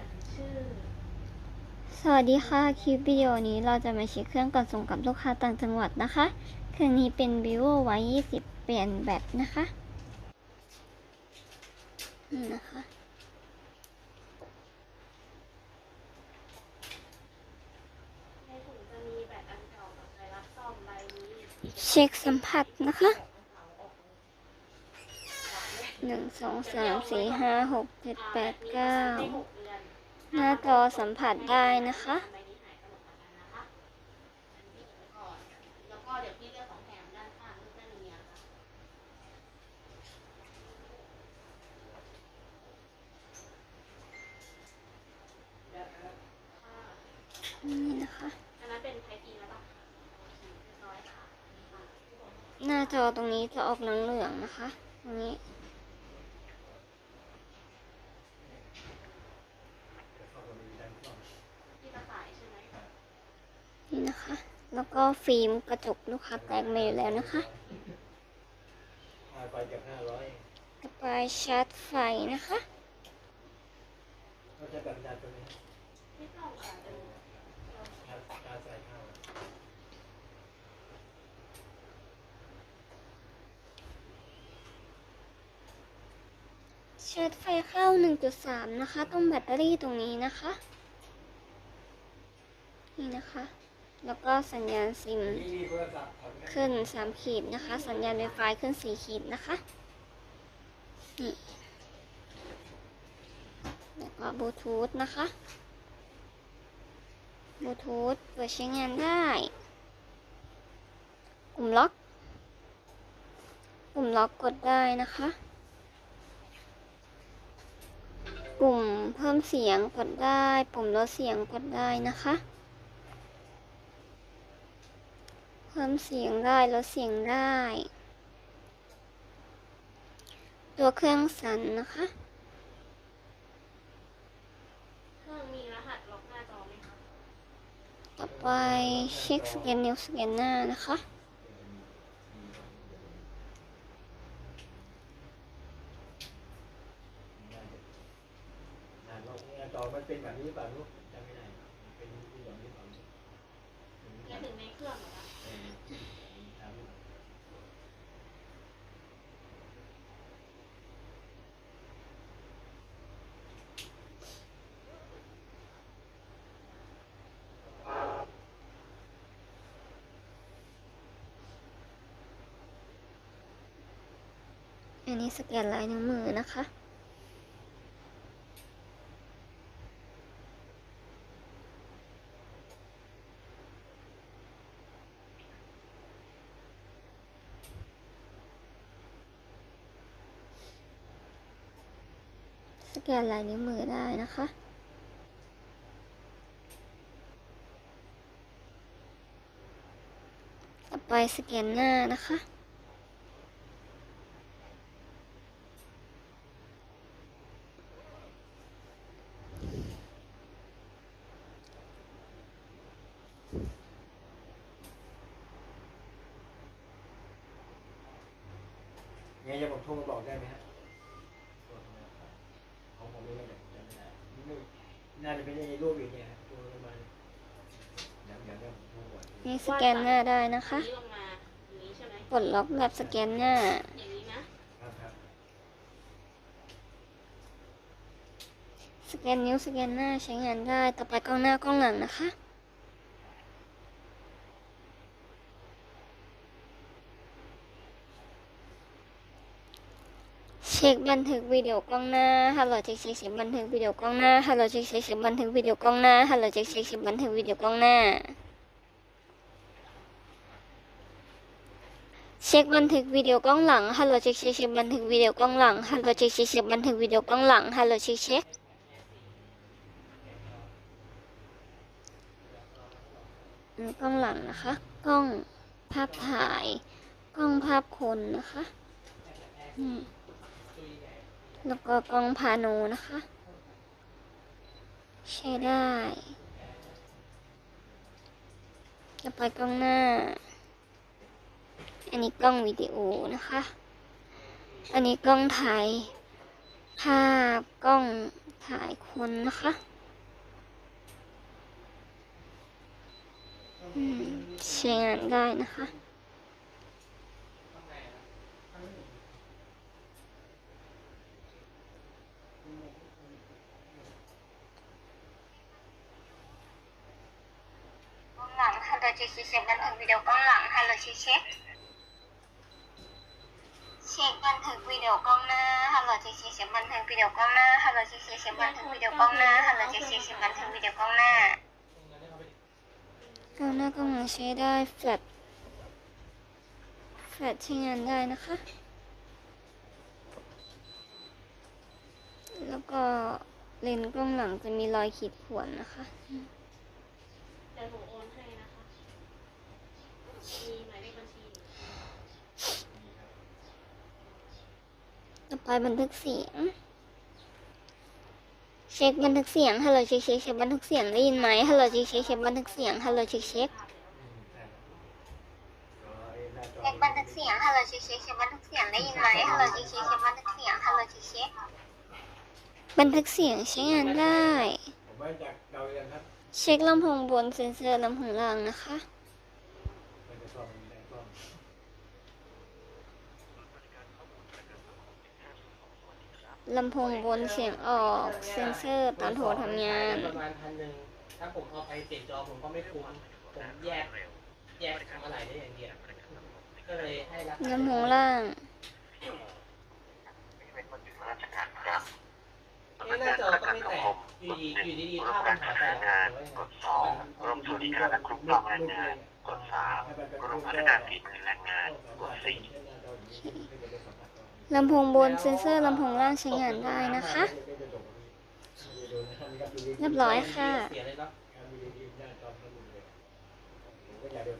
ยนชื่อ สวัสดีค่ะ คลิปวิดีโอนี้เราจะมาเช็คเครื่องก่อนส่งกับลูกค้าต่างจังหวัดนะคะ เครื่องนี้เป็น vivo y 20เปลี่ยนแบตนะคะนี่นะคะในแบตนเก่ากับใบรับซ่อมใบนี้เช็คสัมผัสนะคะหนึ่งสองสามสี่ห้าหกเจ็ดแปดเก้า หน้าจอสัมผัสได้นะคะนี่นะคะอันนั้นเป็นไทปีแล้วป่ะเรียบร้อยค่ะนี่ค่ะหน้าจอตรงนี้จะออกเหลืองๆนะคะ ตรงนี้ ที่ตะข่ายใช่ไหม นี่นะคะ แล้วก็ฟิล์มกระจกลูกค้าแตกมาอยู่แล้วนะคะไปจากห้าร้อยไปชาร์จไฟนะคะก็จะแบบดัดตรงนี้ชาร์จไฟเข้า 1.3 นะคะตรงแบตเตอรี่ตรงนี้นะคะ นี่นะคะ แล้วก็สัญญาณซิมนี่นี่โทรศัพท์ถอดไหมขีดนะคะ สัญญาณ Wi-Fi ขึ้น4ขีดนะคะนี่แล้วก็บลูทูธนะคะบลูทูธเปิดใช้งานได้ปุ่มล็อกปุ่มล็อกกดได้นะคะปุ่มเพิ่มเสียงกดได้ ปุ่มลดเสียงกดได้นะคะ เพิ่มเสียงได้ลดเสียงได้ ตัวเครื่องสั่นนะคะเครื่องมีรหัสล็อกหน้าจอไหมคะต่อไปเช็คสแกนนิ้วสแกนหน้านะคะอ่านว่าเนี่ยจอมันเป็นแบบนี้หรือเปล่าลูกจำไม่ได้มันเป็นรูปแบบนี้หรือเปล่าลูกเนี่ยถึงในเครื่องเหรอคะ เออถามลูก อันนี้สแกนลายนิ้วมือนะคะ สแกนลายนิ้วมือได้นะคะต่อไปสแกนหน้านะคะ เนี่ยจะผมโทรมาบอกได้ไหมฮะของผมไม่ได้จำไม่ได้ไม่น่าจะเป็นในรูปอีกเนี่ยฮะโทรมาเดี๋ยวเดี๋ยวเดี๋ยวผมโทรก่อนนี่สแกนหน้าได้นะคะ นี้ลงมาอย่างนี้ใช่ไหมปลดล็อกแบบสแกนหน้า อย่างนี้นะครับครับสแกนนิ้วสแกนหน้าใช้งานได้ ต่อไปกล้องหน้ากล้องหลังนะคะ ช็คบันทึกวิดีโอกล้องหน้า ฮัลโหลเช็คเช็คเช็คบันทึกวิดีโอกล้องหน้า ฮัลโหลเช็คเช็คเช็คบันทึกวิดีโอกล้องหน้า ฮัลโหลเช็คเช็คเช็คบันทึกวิดีโอกล้องหน้า เช็คบันทึกวิดีโอกล้องหลัง ฮัลโหลเช็คเช็คเช็คบันทึกวิดีโอกล้องหลัง ฮัลโหลเช็คเช็คเช็คบันทึกวิดีโอกล้องหลัง ฮัลโหลเช็คเช็คกล้องหลังนะคะ กล้องภาพถ่าย กล้องภาพคนนะคะนี่ แล้วก็กล้องพาโนนะคะ ใช้ได้ต่อไปกล้องหน้า อันนี้กล้องวิดีโอนะคะ อันนี้กล้องถ่ายภาพกล้องถ่ายคนนะคะใช้งานได้นะคะ 67 กันถึงวิดีโอกล้องหลังฮัลโหลเช็คเช็คบันทึกวิดีโอกล้องหน้าฮัลโหลเช็คเช็เช็คบันทึกวิดีโอกล้องหน้าฮัลโหลเช็คเช็เช็คบันทึกวิดีโอกล้องหน้าฮัลโหลเช็คเช็เช็คบันทึกวิดีโอกล้องหน้ากล้องหน้าก็มองใช้ได้แฟลชแฟลชใช้งานได้นะคะ แล้วก็เลนส์กล้องหลังจะมีรอยขีดข่วนนะคะแต่หนูโอนให้นะคะ ต่อไปบันทึกเสียง เช็คบันทึกเสียง ฮัลโหลเช็คเช็คเช็คบันทึกเสียงได้ยินไหมฮัลโหลเช็คเช็คเช็คบันทึกเสียง ฮัลโหลเช็คเช็คเช็คบันทึกเสียง ฮัลโหลเช็คเช็คเช็คบันทึกเสียงได้ยินไหมฮัลโหลเช็คเช็คเช็คบันทึกเสียง ฮัลโหลเช็คเช็คบันทึกเสียงใช้งานได้เราเองครับเช็คลำโพงบนเซ็นเซอร์ลำโพงล่างนะคะ มันจะซ่อมมันได้ซ่อม ลำโพงบนเสียงออก เซ็นเซอร์ตอนโทรทำงาน ประมาณพันหนึ่งถ้าผมเอาไปเปลี่ยนจอผมก็ไม่คุ้มผมแยก แยกทำอะไรได้อย่างเดียวก็เลยให้ราคาลำโพงล่างนี่หน้าจอก็ไม่แตกอยู่ดีอยู่ดีๆภาพมันหายไปแล้วหรือว่ายังไงกดสองกรมสวัสดิการและคุ้มครองแรงงานกดสามกรมพัฒนาฝีมือแรงงานกดสี่ ลำโพงบนเซ็นเซอร์ลำโพงล่างใช้งานได้นะคะ เรียบร้อยค่ะเสียเลยเนาะผมก็อยากจะ